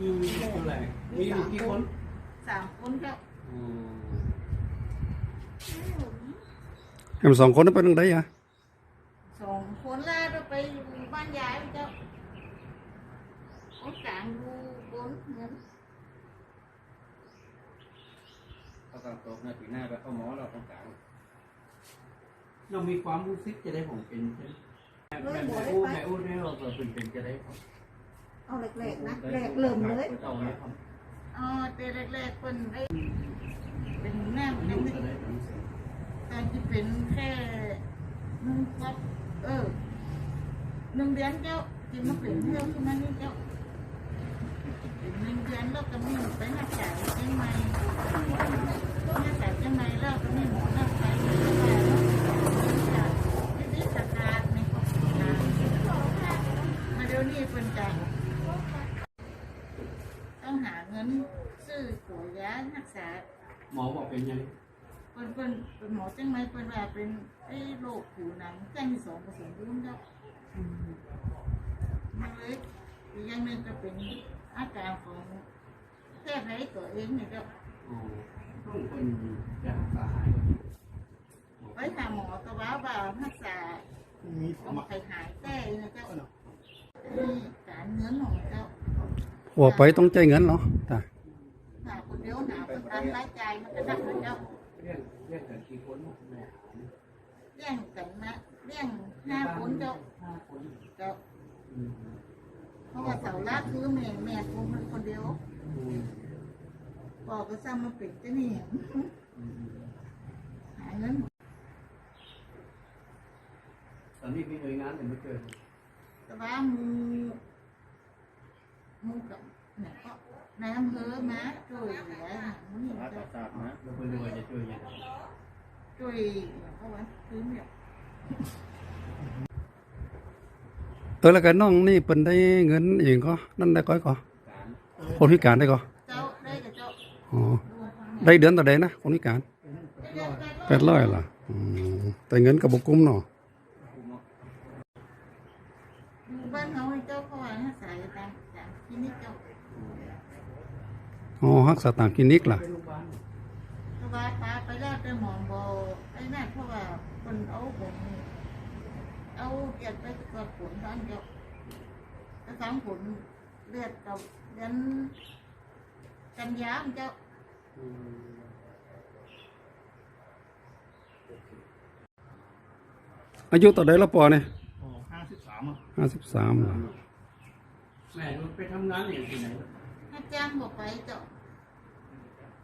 มีเท่าไหร่มีอยู่กี่คนสามคนเจ้าอืมแอมสองคนนั้นไปทางใดอะสองคนแรกไปอยู่บ้านยายเจ้าคนกลางดูบนเงินเขากำลังตกหน้าปีหน้าไปเข้าหมอเราต้องการเรามีความรู้สึกจะได้ผมเป็นใช่ไหมแม่แม่อู้แม่อู้เนี่ยเราเป็นเป็นจะได้ผม เอาแรกๆนะแรกเริ่มเลยเอาเลยครับอ๋อแต่แรกๆเป็นไอ้เป็นแม่เป็นตอนที่เป็นแค่หนึ่งก็เออหนึ่งเดือนเจ้ากินมาเป็นเท่าที่นั่นนี่เจ้าหนึ่งเดือนแล้วก็มีไปรักษาเชียงใหม่รักษาเชียงใหม่แล้วก็มีหมอรักษาอยู่ที่บ้านแล้วที่นี่สกัดในของมาเดี๋ยวนี้เป็นจังต้องหาเงิ นซื้อตัวยารักษาหมอบอกเป็นยังเป็นเป็นเป็นหมอจังไหมเป็นว่าเป็นไอ้โรคผิวหนังแจ้งที่สองผสมร่วมแล้วมันเลยอีกอย่างหนึ่งก็เป็นอาการของแพทย์ไทยตัวเองเนี่ยก็อ๋อต้องคนจะสาหายไปหาหมอตัวว่าว่ารักษาของใครหายแต่เนี่ยเจ้ามีการเงินของเจ้าว่าไปต้องใจายเงินเหรอจ้ะหาคนเดี ยวหนาคนตามรายจ่ายมันก็หนักนะเจ้าเรื่องเรื่องกันกี่คนแม่เลี้ยงกันมาเลี้ยงห้าคนเจ้าห้าคนเจ้าอืมเพราะว่าเสาหลักคือแม่แม่กูมันคนเดียวอืมบอกก็ซ้ำมาปิดจะนี่อืมหาเงินตอนนี้มีหน่วยงานเนี่ยไม่เจอแต่ว่ามูมูกับเนี่ยก็ นายอำเภอมาช่วยเหลือมึงเห็นรัฐเจ้าศาสตร์นะแล้วคนรวยจะช่วยยังไงช่วยเพราะว่าคือเนี่ยเออแล้วกันน้องนี่เป็นได้เงินเองก็นั่นได้ก้อยก็การคนพิการได้ก็เจ้าได้กับเจ้าอ๋อดูทางได้เดือนต่อใดนะคนพิการเนี่ยแปดร้อยล่ะอืมแต่เงินกับบกุ้มเนาะดูบ้านเขาให้เจ้าเขาว่าให้สายตามตามที่นี่เจ้า อ๋อรักษาตามคลินิกล่ะเป็นโรงพยาบาลเพราะว่าปาไปแล้วแต่หมอนบอไอ้นั่นเพราะว่าคนเอาผมเอาเลือดไปตรวจผลท่านเจ้าไปฟังผลเลือดกับเดือนกันยามเจ้าอืมอายุต่อใดละปอเนี่ยห้าสิบสามอะห้าสิบสามล่ะแม่ไปทำงานอย่างที่ไหนถ้า จ้างบอกไปเจ้า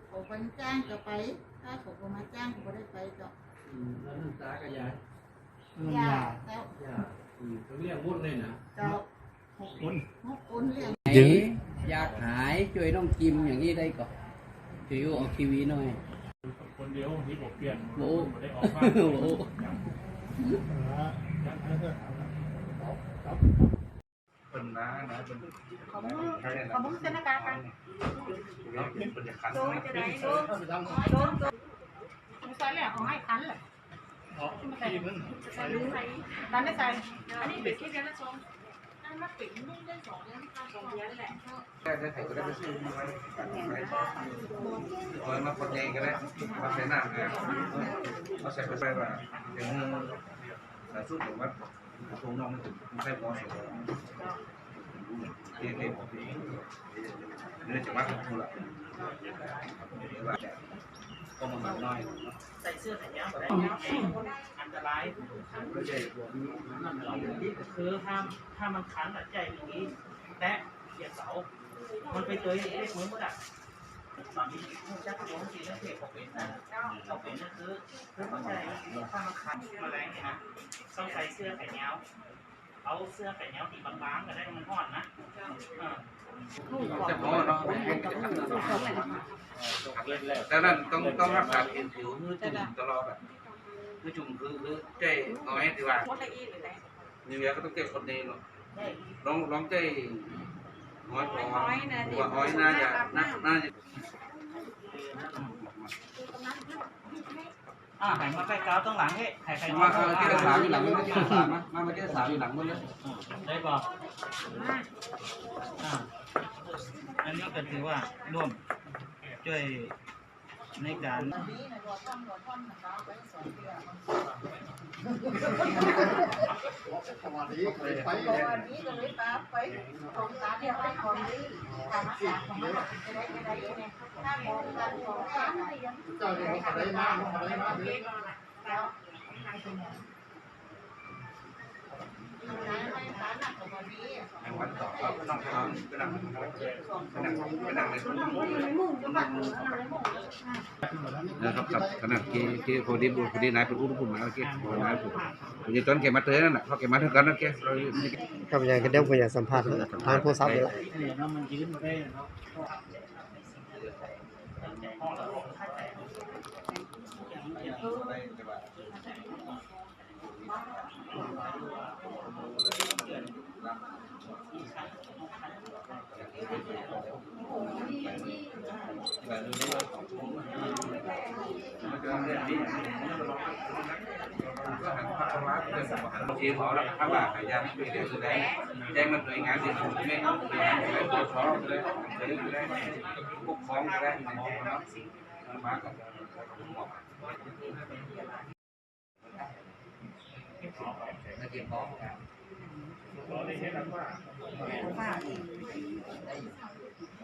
เขาเป็นจ้างก็ไป ถ้าเขาบ่มาจ้างก็บ่ได้ไปเจ้าอืมแล้วน้ำตากับยายยาเจ้ายาอืมเขาเรียกวุ้นเลยนะเจ้าหกคนหกคนเลี้ยงยื้ออยากหายช่วยน้องกิมอย่างนี้ได้ก่อนช่วยออกทีวีหน่อย คนเดียวที่ผมเปลี่ยนโอ้ไม่ได้ออกมาโอ้โห เป็นน้านะเป็นขอบคุณขอบคุณเจ้าหน้าที่ค่ะเราเป็นบรรยากาศโดนจะได้โดนโดนโดนไม่ใช่แหละเอาให้คันแหละเพราะที่มันใส่ใส่ดันได้ใส่อันนี้เป็นที่เดือนละสองอันมาปิดนี่ได้สองเดือนสองเดือนแหละได้ใครก็ได้ไปซื้อมาไว้เอามาคนเองก็ได้มาใส่น้ำเนี่ยมาใส่ไปใส่ว่าเดี๋ยวมึงแต่ชุดหรือว่า ตรงน้องไม่ถึงไม่ใช่พอเสียเรียนเรียนผมเองเรื่องจะว่ากันทุละก็มันน้อยใส่เสื้อแขนยาวใส่อันตรายไม่ใช่นี่ก็คือถ้าถ้ามันคันอะใจอย่างนี้ แตะเหยียเสา มันไปเจอเล็กเหมือนหมดอะ ตอนนี้จักรวงสีนั่นเองผมเป็นนะเราเป็นนั่นคือคือเข้าใจถ้ามันคันมาแรงเนี่ยนะต้องใส่เสื้อแขนยาวเอาเสื้อแขนยาวที่บางๆก็ได้มันห่อนนะอ่าจะพอเนาะแต่นั้นต้องต้องรักษาเอ็นผิวคือจุ่มตลอดอะคือจุ่มคือคือใจน้อยดีว่านี่เวียก็ต้องเก็บคนเองหรอกลองลองใจ น้อยพอว่าอ้อยน่าจะน่าน่าจะอ่าหันมาใกล้กาวต้องหลังเฮ้ใครใครมาเออที่รักษาอยู่หลังไม่ที่รักษามามามาที่รักษาอยู่หลังหมดเลยได้ป่ะอ่าเออนนี้ก็ถือว่าร่วมช่วยในการ วันนี้ในรถท่อมรถท่อมนะคะไปสองเดือนนนี้ก็เลยตามไปของตาเดียวไปของนี้ตามมาของมันจะได้จะได้เนี่ยถ้ามองกันของตาเรียนเจ้าเดียเขาได้มากเขาได้มากเลยแล้ว นนี้ในวันต่อก็ต้องทำก็นั่งก็นั่งก็นั่งในทุ่งนะครับกับขนาดเกเกพอดีพอดีนายเป็นอุดมพุ่มมาเมื่อกี้พอนายผมผมจะจนแกมาเตือนนั่นแหละเพราะแกมาเท่ากันนั่นแกเราครับอย่างก็เดี๋ยวผมอยากสัมภาษณ์ทางโทรศัพท์นี่แห ละเนี่ยน้ำมันยืนมาได้เนาะบางทีเขาเราถ้าว่าพยายามช่วยเหลือแ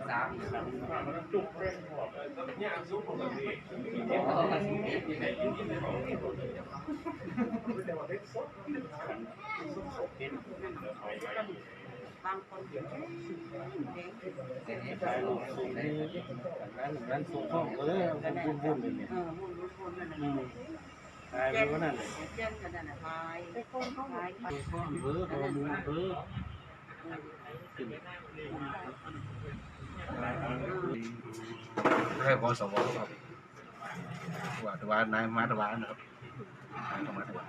สดงแจ้งมันหน่วยงานที่ถูกไม่ต้องหน่วยงานที่ตรวจสอบเลยเลยปกครองก็ได้ในห้องเนาะมากับนักเรียนพร้อมกันตอนนี้เห็นแล้วว่าสามมันจุกเร่งหัวเนี่ยซุปปกติร้านส่งของก็เลยผมบุญบุญเลยเนี่ยตายไปก็นั่นเลยเจ้ากันนะพายไปคนเขาหายข้องเบอร์พอมือเบอร์ ให้พอสวครับว่าตวันนายมาตวันนะครับนายมาตะวัน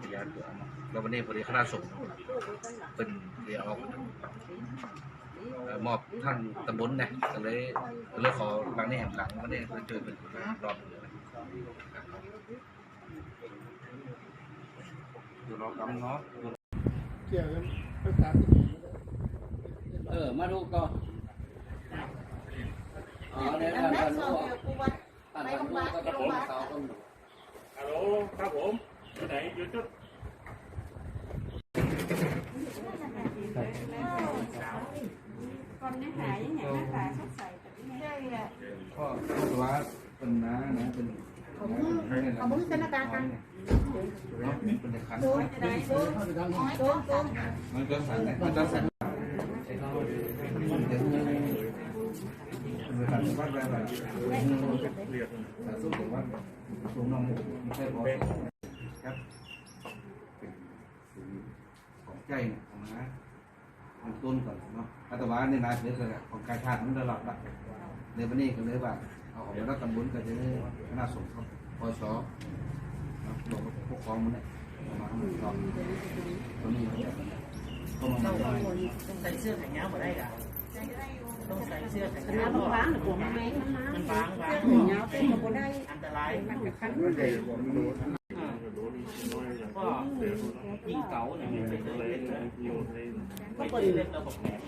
พยานตัวแล้ววันนี้พอดีคณะสงฆ์เป็นเรียกเอามอบท่านตำบลเนี่ยก็เลยก็เลยขอบางนี่แห่งหลังวันนี้เพื่อเป็นรอบอยู่รอกำเนาะเออมาดูก่ อนอ๋อเดี๋ยวอันท่านนั้ท่านนสอรู้งเดียวกูวัดท่านท่านรู้ก็จะต้องสาวต้องฮัลโหลครับผมอยู่ไหนอยู่จุด con nó hại với nhà nó hại sắp xài tự nhiên ใช่แหละก็ตะวันเป็นน้านะเป็นของมึงของมึงธนาคารกันเป็นเด็กขันโดนจะได้โดนโดนโดนโดนมันก็สั่นมันก็สั่นเป็นการวัดอะไร เรียกสู้กับวัดสูงน้องไม่ใช่พอครับของใจของนะมันต้นก่อนเนาะอัตวาในนายเสือเลยของกายชาติมันได้หลับละในวันนี้ก็เลยว่าเอาออกมาแล้วตำบลก็จะได้คณะสงฆ์ครับพศหลวงพวกของมันเนี่ยมาทำต่อตัวนี้เขาจะก็มาใส่เสื้อแขนยาวมาได้อะ ต้องใส่เสื้อแขน Thành ยา ra ว nó bán được của mấy nó มัน má บางบาง Cái người nhau tên mà có đây อันตราย Nó phải khánh ก็ยิ่งเก่าเนี่ยมันเป็นเลยก็เป็นเล่นระบบแขน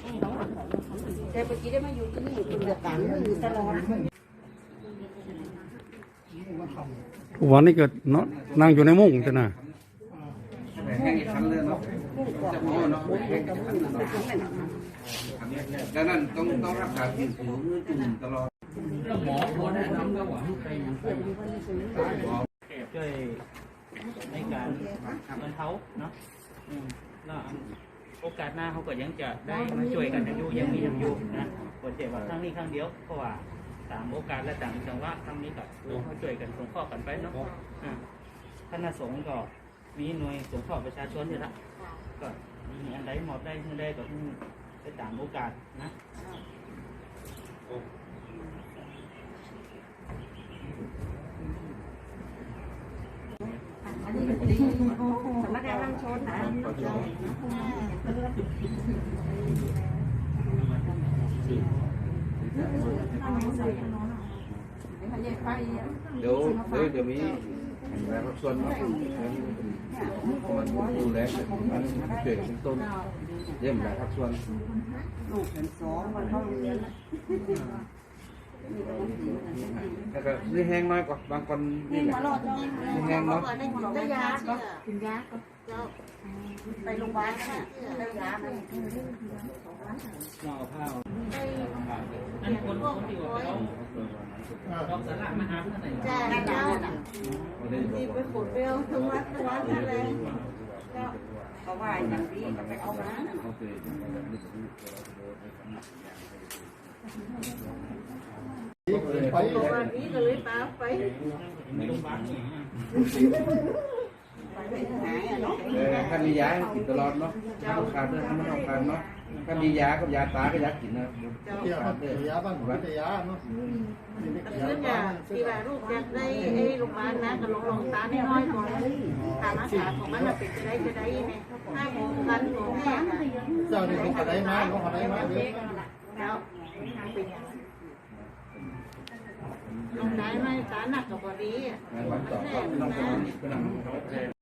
Để bà chị đây mà dùng cái gì cũng được cảm người ta lo วันนี้เกิดเนาะนั่งอยู่ในมุ้งจ้ะนะแห้งอีกครั้งเลยเนาะจะพอเนาะแห้งอีกครั้งเนาะ ดังนั้นต้องต้องรักษาผิวผิวจุ่มตลอดหมอคนแนะนำก็หวังไปอย่างไรช่วยในการบรรเทาเนาะแล้วโอกาสหน้าเขาก็ยังจะได้มาช่วยกันอยู่ยังมีอยู่นะคนเจ็บว่าครั้งนี้ครั้งเดียวเพราะว่าตามโอกาสและตามจังหวะครั้งนี้ก็เขาช่วยกันสงเคราะห์กันไปเนาะอ่าคณะสงฆ์ก็มีหน่วยสงเคราะห์ประชาชนอยู่ละก็มีอันใดมอบได้เมื่อใดก็ ไปตามโอกาสนะ Sẵn nó đeo lăng trốn hả? Để mà về khoai เดี๋ยวเดี๋ยวจะมีแล้วก็ส่วนมันมันดูแลมันเกิดเป็นต้นเยี่ยมแล้วครับส่วน ลูกเป็นสองวันเข้าโรงเรียนแล้วแต่ก็นี่แห้งน้อยกว่าบางคนนี่แหละนี่แห้งเนาะได้ยาก็กินยาก็ไปโรงพยาบาลน่ะได้ยาไหมนอกข้าวอันนี้คนคนที่ว่าเอาดอกสลักมาหาเพื่อนไหนจ้าเจ้าที่ไปขุดเปรี้ยวถึงวัดถึงวัดนั่นแหละเจ้าเขาว่าอย่างนี้ก็ไปเอามาไปว่านี้ก็เลยตามไปในโรงพยาบาลนี่ไปหายอะเนาะถ้ามียากินตลอดเนาะเอาขาดด้วยถ้าไม่เอาขาดเนาะถ้ามียากับยาตาก็ยากินนะเจ้าเที่ยวเที่ยยาบ้างวิทยาเนาะเรื่องอย่างที่ว่าลูกอยากได้ไอ้โรงพยาบาลนะกับโรงลงตาไม่น้อยก่อนถา มาสาของมันเป็นจะได้จะได้ไงห้าโมงกันโมงแม่เจ้านี่เขาได้มาเขาได้มาเด้อแล้วลงได้ไหมตาหนักกับพอดีอะวันต่อก็ต้อไปนำ